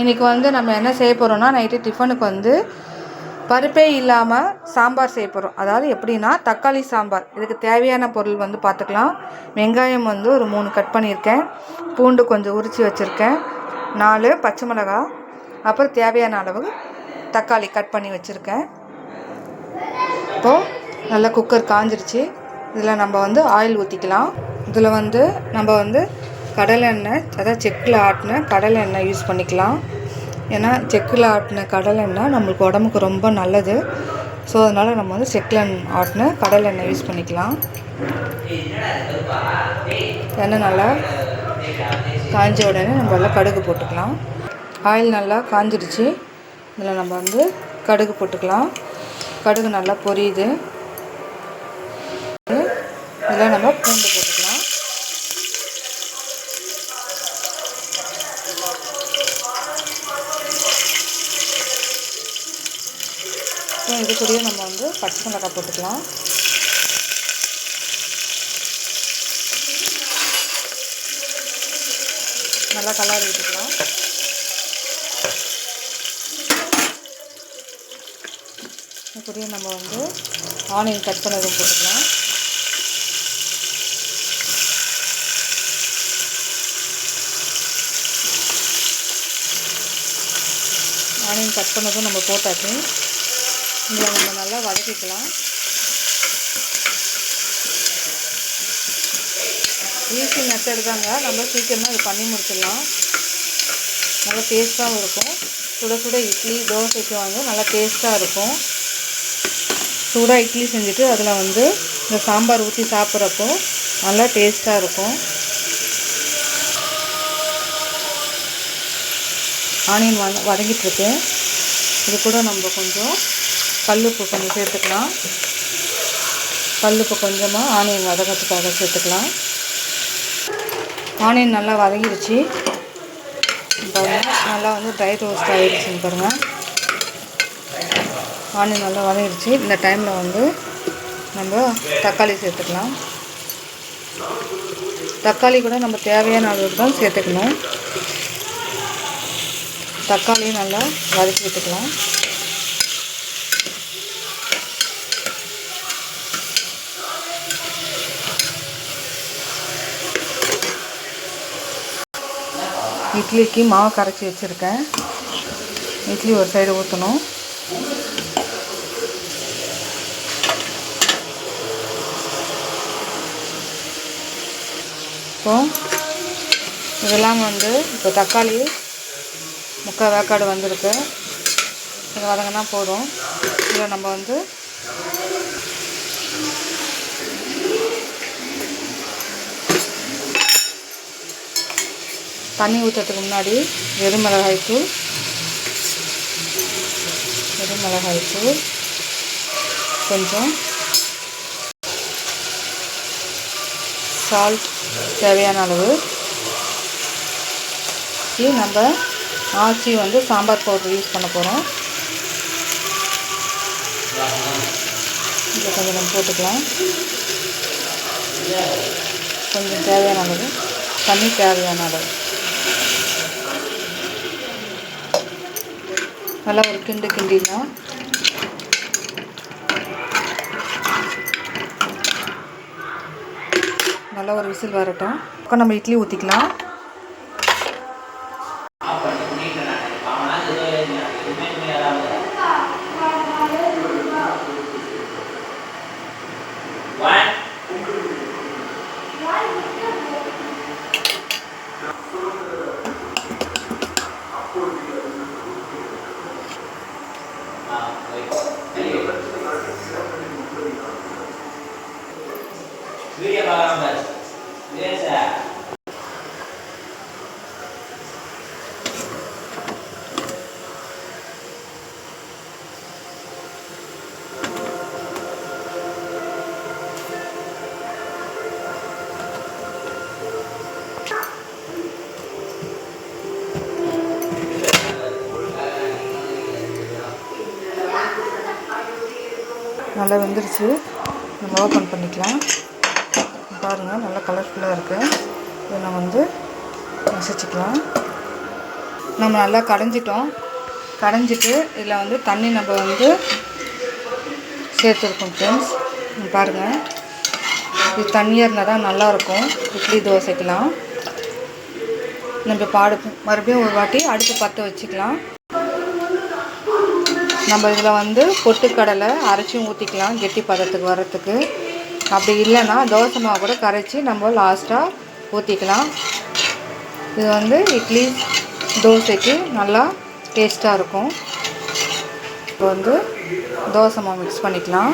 இன்றைக்கி வந்து நம்ம என்ன செய்ய போகிறோம்னா நைட்டு டிஃபனுக்கு வந்து பருப்பே இல்லாமல் சாம்பார் செய்ய போகிறோம் அதாவது எப்படின்னா தக்காளி சாம்பார். இதுக்கு தேவையான பொருள் வந்து பார்த்துக்கலாம் வெங்காயம் வந்து ஒரு மூணு கட் பண்ணியிருக்கேன். பூண்டு கொஞ்சம் உரித்து வச்சுருக்கேன். நாலு பச்சை மிளகா. அப்புறம் தேவையான அளவு தக்காளி கட் பண்ணி வச்சுருக்கேன். இப்போது நல்லா குக்கர் காஞ்சிருச்சு. இதில் நம்ம வந்து ஆயில் ஊற்றிக்கலாம் இதில் வந்து நம்ம வந்து கடலை எண்ணெய் அதாவது செக்கில் ஆட்டின கடலை எண்ணெய் யூஸ் பண்ணிக்கலாம். ஏன்னா செக்கில் ஆட்டின கடலை எண்ணெய் நம்மளுக்கு உடம்புக்கு ரொம்ப நல்லது. ஸோ அதனால் நம்ம வந்து செக்கில் ஆட்டின கடலை எண்ணெய் யூஸ் பண்ணிக்கலாம். எண்ணெய் நல்லா காய்ஞ்ச உடனே நம்ம எல்லாம் கடுகு போட்டுக்கலாம். ஆயில் நல்லா காஞ்சிடுச்சு. இதில் நம்ம வந்து கடுகு போட்டுக்கலாம். கடுகு நல்லா பொரியுது. இதில் நம்ம பூண்டு போட்டுக்கலாம் அப்புறம் இது கூடயே நம்ம வந்து பச்சை மிளகாய் போட்டுக்கலாம். நல்லா கலர் விட்டுக்கலாம் இதுக்குரிய நம்ம வந்து ஆனியன் கட் பண்ணதும் போட்டுக்கலாம். ஆனியன் கட் பண்ணதும் நம்ம போட்டாச்சு. இதை நம்ம நல்லா வதக்கிக்கலாம். ஈஸி மெத்தட் தாங்க. நம்ம சீக்கிரமாக இது பண்ணி முடிச்சிடலாம். நல்லா டேஸ்ட்டாகவும் இருக்கும். சுட சுட இட்லி தோசைக்கு வந்து நல்லா டேஸ்ட்டாக இருக்கும். சூடாக இட்லி செஞ்சுட்டு அதில் வந்து இந்த சாம்பார் ஊற்றி சாப்பிட்றப்போ நல்லா டேஸ்ட்டாக இருக்கும். ஆனியன் வத வதங்கிட்டுருக்கு இது கூட நம்ம கொஞ்சம் கல்லுப்பு கொஞ்சம் சேர்த்துக்கலாம். கல்லுப்பு கொஞ்சமாக ஆனியன் வதக்கிறதுக்காக சேர்த்துக்கலாம். ஆனியன் நல்லா வதங்கிடுச்சு பாருங்கள் நல்லா வந்து ட்ரை ரோஸ்ட் ஆகிடுச்சுன்னு பாருங்கள் ஆனியன் நல்லா வதங்கிடுச்சு இந்த டைமில் வந்து நம்ம தக்காளி சேர்த்துக்கலாம். தக்காளி கூட நம்ம தேவையான அளவுக்கு தான் சேர்த்துக்கணும். தக்காளியும் நல்லா வதக்கி விட்டுக்கலாம் இட்லிக்கு மாவு கரைச்சி வச்சுருக்கேன். இட்லி ஒரு சைடு ஊற்றணும் இப்போ இதெல்லாம் வந்து இப்போ தக்காளி முக்கால் வேக்காடு வந்திருக்கு. இது வதங்கினா போதும். இதில் நம்ம வந்து தண்ணி ஊற்றுறதுக்கு முன்னாடி வெறும் மிளகாய்த்தூள் வெறும் மிளகாய்த்தூள் கொஞ்சம் சால்ட் தேவையான அளவு. நம்ம ஆச்சி வந்து சாம்பார் பவுடர் யூஸ் பண்ண போகிறோம் இதை கொஞ்சம் நம்ம போட்டுக்கலாம். கொஞ்சம் தேவையான அளவு. தண்ணி தேவையான அளவு. நல்லா ஒரு கிண்டு கிண்டிடலாம் நல்லா ஒரு விசில் வரட்டும். இப்போ நம்ம இட்லி ஊற்றிக்கலாம் நல்லா வெந்துருச்சு. நம்ம ஓப்பன் பண்ணிக்கலாம். பாருங்கள் நல்லா கலர்ஃபுல்லாக இருக்குது இதை நம்ம வந்து மசிச்சுக்கலாம் நம்ம நல்லா கடைஞ்சிட்டோம். கடைஞ்சிட்டு இதில் வந்து தண்ணி நம்ம வந்து சேர்த்துருக்கோம் ஃப்ரெண்ட்ஸ் பாருங்கள் இது தண்ணியாக இருந்தால் தான் நல்லாயிருக்கும். இட்லி தோசைக்கெலாம் நம்ம பாடு மறுபடியும் ஒரு வாட்டி அடுத்து பற்ற வச்சுக்கலாம். நம்ம இதில் வந்து பொட்டுக்கடலை அரைச்சியும் ஊற்றிக்கலாம் கெட்டி பதத்துக்கு வர்றதுக்கு. அப்படி இல்லைன்னா தோசை மாவு கூட கரைச்சி நம்ம லாஸ்ட்டாக ஊற்றிக்கலாம். இது வந்து இட்லி தோசைக்கு நல்லா டேஸ்ட்டாக இருக்கும். இப்போ வந்து தோசை மாவு மிக்ஸ் பண்ணிக்கலாம்.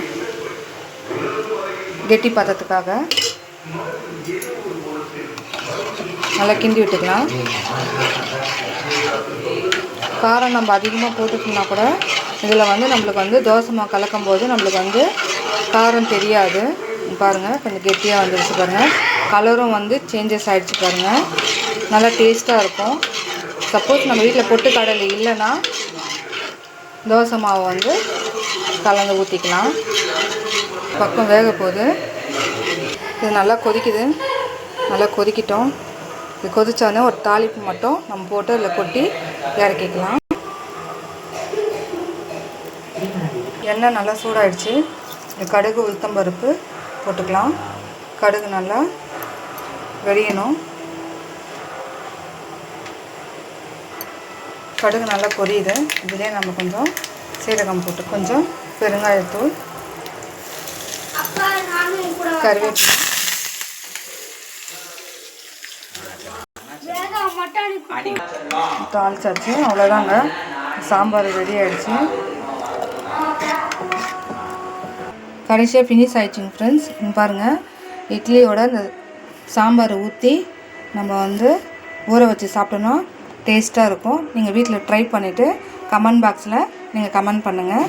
கெட்டி பதத்துக்காக. நல்லா கிண்டி விட்டுக்கலாம். காரம் நம்ம அதிகமாக போட்டுக்கணும்னா கூட இதில் வந்து நம்மளுக்கு வந்து தோசை மாவு கலக்கும் போது நம்மளுக்கு வந்து காரம் தெரியாது. பாருங்கள் கொஞ்சம் கெட்டியாக வந்துருச்சு பாருங்கள் கலரும் வந்து சேஞ்சஸ் ஆகிடுச்சு பாருங்கள் நல்லா டேஸ்ட்டாக இருக்கும். சப்போஸ் நம்ம வீட்டில் பொட்டு கடலை இல்லைன்னா தோசை மாவு வந்து கலந்து ஊற்றிக்கலாம் பக்கம் வேக போகுது. இது நல்லா கொதிக்குது. நல்லா கொதிக்கிட்டோம். இது கொதித்தோடனே ஒரு தாளிப்பு மட்டும் நம்ம போட்டு அதில் கொட்டி இறக்கிக்கலாம். எண்ணெய் நல்லா சூடாயிடுச்சு. இந்த கடுகு உளுத்தம்பருப்பு போட்டுக்கலாம். கடுகு நல்லா வெடியணும். கடுகு நல்லா பொரியுது இதிலே நம்ம கொஞ்சம் சீரகம் போட்டு கொஞ்சம் பெருங்காயத்தூள் கருவேப்பிலை. தாளிச்சாச்சு. அவ்வளோதாங்க சாம்பார் ரெடி ஆயிடுச்சு. கடைசியாக ஃபினிஷ் ஆகிடுச்சிங்க ஃப்ரெண்ட்ஸ் பாருங்கள் இட்லியோட இந்த சாம்பாரை ஊற்றி நம்ம வந்து ஊற வச்சு சாப்பிட்டோன்னா டேஸ்ட்டாக இருக்கும். நீங்கள் வீட்டில் ட்ரை பண்ணிவிட்டு கமெண்ட் பாக்ஸில் நீங்கள் கமெண்ட் பண்ணுங்கள்